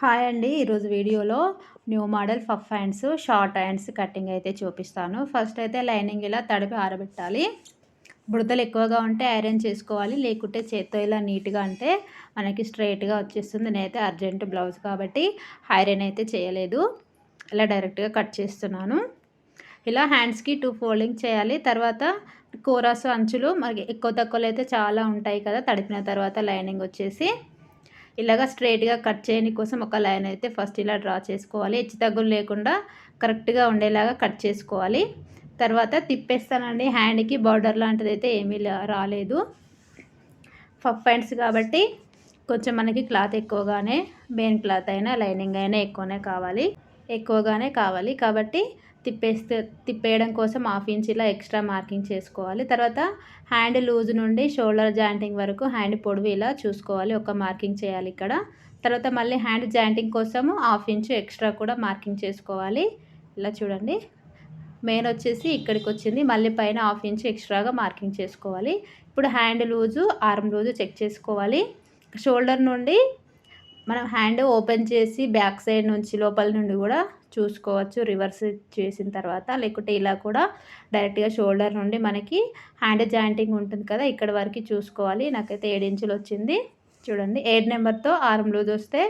Hi అండి. ఈరోజు వీడియోలో new model puff hands short hands cutting అయితే చూపిస్తాను. ఫస్ట్ అయితే లైనింగ్ ఇలా తడిపి ఆరబెట్టాలి. బుడతలు ఎక్కువగా ఉంటే ఐరన్ చేసుకోవాలి. లేకుంటే చేత్తో ఇలా నీట్గా అంటే మనకి స్ట్రైట్గా వచ్చేస్తుంది. నేనైతే అర్జెంట్ బ్లౌజ్ కాబట్టి ఐరన్ అయితే చేయలేదు. ఇలా డైరెక్ట్గా కట్ చేస్తున్నాను. ఇలా హ్యాండ్స్కి టూ ఫోల్డింగ్ చేయాలి. తర్వాత కోరాసు అంచులు మనకి ఎక్కువ తక్కువలు అయితే చాలా ఉంటాయి కదా తడిపిన తర్వాత లైనింగ్ వచ్చేసి ఇలాగ స్ట్రైట్గా కట్ చేయని కోసం ఒక లైన్ అయితే ఫస్ట్ ఇలా డ్రా చేసుకోవాలి. హెచ్చు తగ్గులు లేకుండా కరెక్ట్గా ఉండేలాగా కట్ చేసుకోవాలి. తర్వాత తిప్పేస్తానండి. హ్యాండ్కి బార్డర్ లాంటిది అయితే ఏమీ రాలేదు. ఫఫ్ హ్యాండ్స్ కాబట్టి కొంచెం మనకి క్లాత్ ఎక్కువగానే మెయిన్ క్లాత్ అయినా లైనింగ్ అయినా ఎక్కువనే కావాలి. ఎక్కువగానే కావాలి. కాబట్టి తిప్పేస్తే తిప్పేయడం కోసం హాఫ్ ఇంచ్ ఇలా ఎక్స్ట్రా మార్కింగ్ చేసుకోవాలి. తర్వాత హ్యాండ్ లూజ్ నుండి షోల్డర్ జాయింటింగ్ వరకు హ్యాండ్ పొడవు ఇలా చూసుకోవాలి. ఒక మార్కింగ్ చేయాలి ఇక్కడ. తర్వాత మళ్ళీ హ్యాండ్ జాయింటింగ్ కోసము హాఫ్ ఇంచ్ ఎక్స్ట్రా కూడా మార్కింగ్ చేసుకోవాలి. ఇలా చూడండి. మెయిన్ వచ్చేసి ఇక్కడికి వచ్చింది. మళ్ళీ పైన హాఫ్ ఇంచ్ ఎక్స్ట్రాగా మార్కింగ్ చేసుకోవాలి. ఇప్పుడు hand loose arm loose check చేసుకోవాలి. షోల్డర్ నుండి మనం హ్యాండ్ ఓపెన్ చేసి బ్యాక్ సైడ్ నుంచి లోపల నుండి కూడా చూసుకోవచ్చు. రివర్స్ చేసిన తర్వాత లేకుంటే ఇలా కూడా డైరెక్ట్గా షోల్డర్ నుండి మనకి హ్యాండ్ జాయింటింగ్ ఉంటుంది కదా ఇక్కడ వరకు చూసుకోవాలి. నాకైతే ఏడు ఇంచులు వచ్చింది. చూడండి ఏడు నెంబర్తో ఆరం లూజ్ వస్తే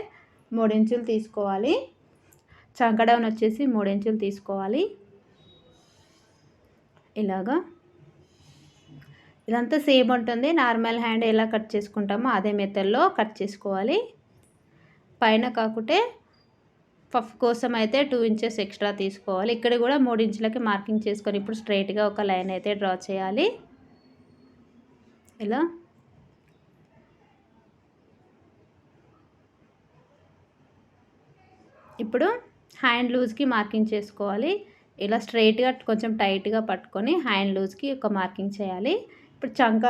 మూడు ఇంచులు తీసుకోవాలి. చంకడౌన్ వచ్చేసి మూడు ఇంచులు తీసుకోవాలి. ఇలాగా. ఇదంతా సేమ్ ఉంటుంది. నార్మల్ హ్యాండ్ ఎలా కట్ చేసుకుంటామో అదే మెథడ్లో కట్ చేసుకోవాలి. పైన కాకుంటే పఫ్ కోసం అయితే టూ ఇంచెస్ ఎక్స్ట్రా తీసుకోవాలి. ఇక్కడ కూడా మూడు ఇంచులకి మార్కింగ్ చేసుకొని ఇప్పుడు స్ట్రైట్గా ఒక లైన్ అయితే డ్రా చేయాలి. ఇలా. ఇప్పుడు హ్యాండ్ లూజ్కి మార్కింగ్ చేసుకోవాలి. ఇలా స్ట్రైట్గా కొంచెం టైట్గా పట్టుకొని హ్యాండ్ లూజ్కి ఒక మార్కింగ్ చేయాలి. ఇప్పుడు చంక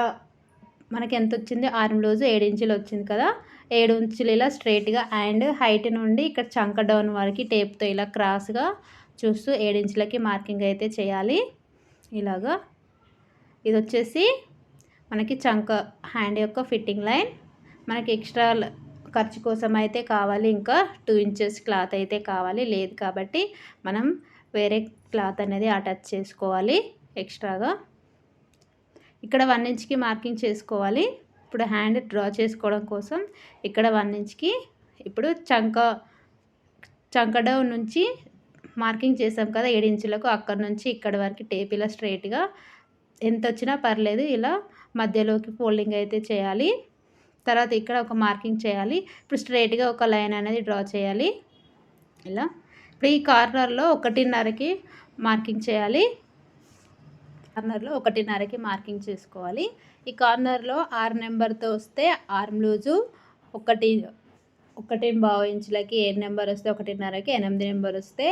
మనకి ఎంత వచ్చింది ఆరం రోజు ఏడు ఇంచులు వచ్చింది కదా? ఏడు ఇంచులు ఇలా స్ట్రైట్గా అండ్ హైట్ నుండి ఇక్కడ చంక డౌన్ వరకు టేప్తో ఇలా క్రాస్గా చూస్తూ ఏడు ఇంచులకి మార్కింగ్ అయితే చేయాలి. ఇలాగా. ఇది వచ్చేసి మనకి చంక హ్యాండ్ యొక్క ఫిట్టింగ్ లైన్. మనకి ఎక్స్ట్రా ఖర్చు కోసం అయితే కావాలి. ఇంకా టూ ఇంచెస్ క్లాత్ అయితే కావాలి. లేదు కాబట్టి మనం వేరే క్లాత్ అనేది అటాచ్ చేసుకోవాలి ఎక్స్ట్రాగా. ఇక్కడ వన్ ఇంచ్కి మార్కింగ్ చేసుకోవాలి. ఇప్పుడు హ్యాండ్ డ్రా చేసుకోవడం కోసం ఇక్కడ వన్ ఇంచ్కి ఇప్పుడు చంక చంక డౌన్ నుంచి మార్కింగ్ చేసాం కదా ఏడు ఇంచులకు అక్కడ నుంచి ఇక్కడ వరకు టేప్ ఇలా స్ట్రైట్గా ఎంత వచ్చినా పర్లేదు ఇలా మధ్యలోకి ఫోల్డింగ్ అయితే చేయాలి. తర్వాత ఇక్కడ ఒక మార్కింగ్ చేయాలి. ఇప్పుడు స్ట్రైట్గా ఒక లైన్ అనేది డ్రా చేయాలి. ఇలా. ఇప్పుడు ఈ కార్నర్లో ఒకటిన్నరకి మార్కింగ్ చేయాలి. కార్నర్లో ఒకటిన్నరకి మార్కింగ్ చేసుకోవాలి. ఈ కార్నర్లో ఆరు నెంబర్తో వస్తే ఆర్మ్ లూజు ఒకటి ఒకటి బావు ఇంచులకి ఏడు నెంబర్ వస్తే ఒకటిన్నరకి ఎనిమిది నెంబర్ వస్తే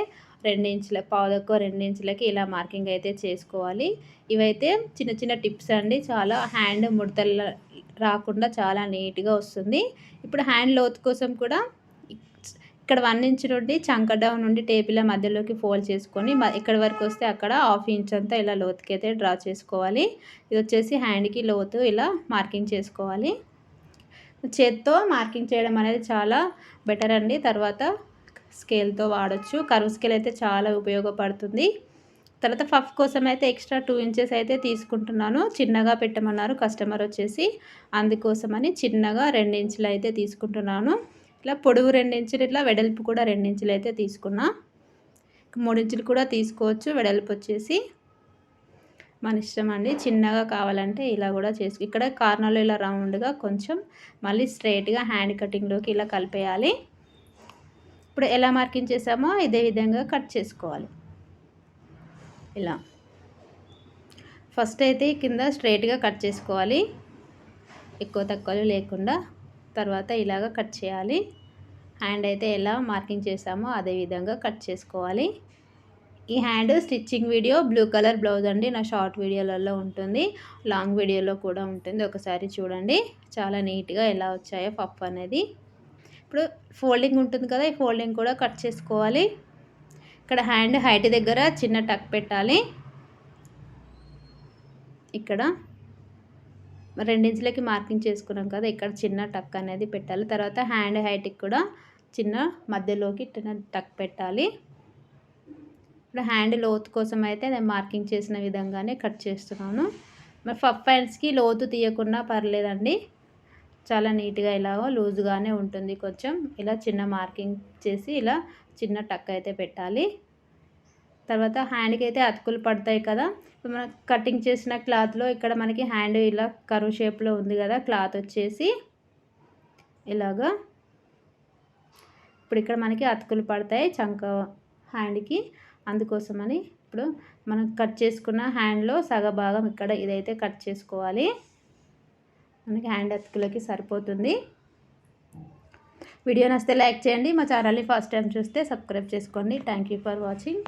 రెండు ఇంచుల పావుదక్కువ రెండు ఇంచులకి ఇలా మార్కింగ్ అయితే చేసుకోవాలి. ఇవైతే చిన్న చిన్న టిప్స్ అండి. చాలా హ్యాండ్ ముడతలు రాకుండా చాలా నీట్గా వస్తుంది. ఇప్పుడు హ్యాండ్ లోత్ కోసం కూడా ఇక్కడ వన్ ఇంచ్ నుండి చంక డౌన్ నుండి టేబుల్ మధ్యలోకి ఫోల్డ్ చేసుకొని ఎక్కడి వరకు వస్తే అక్కడ హాఫ్ ఇంచ్ అంతా ఇలా లోతుకి అయితే డ్రా చేసుకోవాలి. ఇది వచ్చేసి హ్యాండ్కి లోతు ఇలా మార్కింగ్ చేసుకోవాలి. చేత్తో మార్కింగ్ చేయడం అనేది చాలా బెటర్ అండి. తర్వాత స్కేల్తో వాడచ్చు. కరువు స్కేల్ అయితే చాలా ఉపయోగపడుతుంది. తర్వాత ఫఫ్ కోసం అయితే ఎక్స్ట్రా టూ ఇంచెస్ అయితే తీసుకుంటున్నాను. చిన్నగా పెట్టమన్నారు కస్టమర్ వచ్చేసి. అందుకోసమని చిన్నగా రెండు ఇంచులు అయితే తీసుకుంటున్నాను. ఇట్లా పొడవు రెండించులు ఇట్లా వెడల్పు కూడా రెండించులు అయితే తీసుకున్నా. మూడించులు కూడా తీసుకోవచ్చు వెడల్పు వచ్చేసి మన ఇష్టం అండి. చిన్నగా కావాలంటే ఇలా కూడా చేసు ఇక్కడ కార్నర్లో ఇలా రౌండ్గా కొంచెం మళ్ళీ స్ట్రైట్గా హ్యాండ్ కటింగ్లోకి ఇలా కలిపేయాలి. ఇప్పుడు ఎలా మార్కింగ్ చేసామో ఇదే విధంగా కట్ చేసుకోవాలి. ఇలా. ఫస్ట్ అయితే కింద స్ట్రైట్గా కట్ చేసుకోవాలి. ఎక్కువ తక్కువలు లేకుండా తర్వాత ఇలాగ కట్ చేయాలి. హ్యాండ్ అయితే ఎలా మార్కింగ్ చేసామో అదే విధంగా కట్ చేసుకోవాలి. ఈ hand stitching video blue colour blouse అండి. నా షార్ట్ వీడియోలలో ఉంటుంది. లాంగ్ వీడియోలో కూడా ఉంటుంది. ఒకసారి చూడండి. చాలా నీట్గా ఎలా వచ్చాయో పప్పు అనేది. ఇప్పుడు ఫోల్డింగ్ ఉంటుంది కదా ఈ ఫోల్డింగ్ కూడా కట్ చేసుకోవాలి. ఇక్కడ హ్యాండ్ హైట్ దగ్గర చిన్న టక్ పెట్టాలి. ఇక్కడ రెండించులకి మార్కింగ్ చేసుకున్నాం కదా ఇక్కడ చిన్న టక్ అనేది పెట్టాలి. తర్వాత హ్యాండ్ హైట్కి కూడా చిన్న మధ్యలోకి టక్ పెట్టాలి. ఇప్పుడు హ్యాండ్ లోతు కోసం అయితే నేను మార్కింగ్ చేసిన విధంగానే కట్ చేస్తున్నాను. మరి ఫఫ్ హ్యాండ్స్కి లోతు తీయకుండా పర్లేదండి. చాలా నీట్గా ఇలాగో లూజ్గానే ఉంటుంది కొంచెం. ఇలా చిన్న మార్కింగ్ చేసి ఇలా చిన్న టక్ అయితే పెట్టాలి. తర్వాత హ్యాండ్కి అయితే అతుకులు పడతాయి కదా. మనం కటింగ్ చేసిన క్లాత్లో ఇక్కడ మనకి హ్యాండ్ ఇలా కరువు షేప్లో ఉంది కదా క్లాత్ వచ్చేసి ఇలాగా ఇప్పుడు ఇక్కడ మనకి అతుకులు పడతాయి చంక హ్యాండ్కి. అందుకోసమని ఇప్పుడు మనం కట్ చేసుకున్న హ్యాండ్లో సగ భాగం ఇక్కడ ఇదైతే కట్ చేసుకోవాలి. మనకి హ్యాండ్ అతుకులకి సరిపోతుంది. వీడియో నచ్చితే లైక్ చేయండి. మా ఛానల్ని ఫస్ట్ టైం చూస్తే సబ్స్క్రైబ్ చేసుకోండి. Thank you for watching.